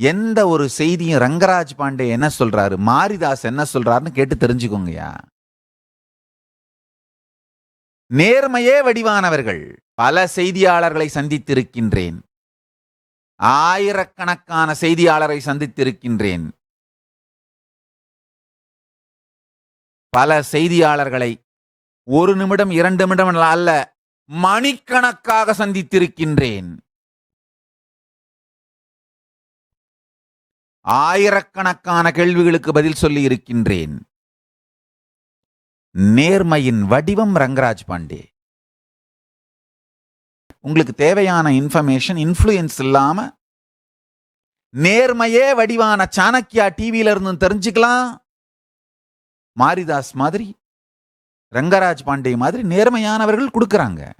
எந்த ஒரு செய்தியும் ரங்கராஜ் பாண்டே என்ன சொல்றாரு? மாரிதாஸ் என்ன சொல்றாருன்னு கேட்டு தெரிஞ்சுக்கோங்கய்யா. நேர்மையே வடிவானவர்கள் பல செய்தியாளர்களை சந்தித்திருக்கின்றேன். ஆயிரக்கணக்கான செய்தியாளரை சந்தித்திருக்கின்றேன். பல செய்தியாளர்களை ஒரு நிமிடம் இரண்டு நிமிடம் அல்ல மணிக்கணக்காக சந்தித்திருக்கின்றேன். ஆயிரக்கணக்கான கேள்விகளுக்கு பதில் சொல்லி இருக்கின்றேன். நேர்மையின் வடிவம் ரங்கராஜ் பாண்டே. உங்களுக்கு தேவையான இன்ஃபர்மேஷன் இன்ஃப்ளூயன்ஸ் இல்லாம நேர்மையே வடிவான சாணக்கியா டிவியில இருந்து தெரிஞ்சுக்கலாம். மாரிதாஸ் மாதிரி ரங்கராஜ் பாண்டே மாதிரி நேர்மையானவர்கள் கொடுக்குறாங்க.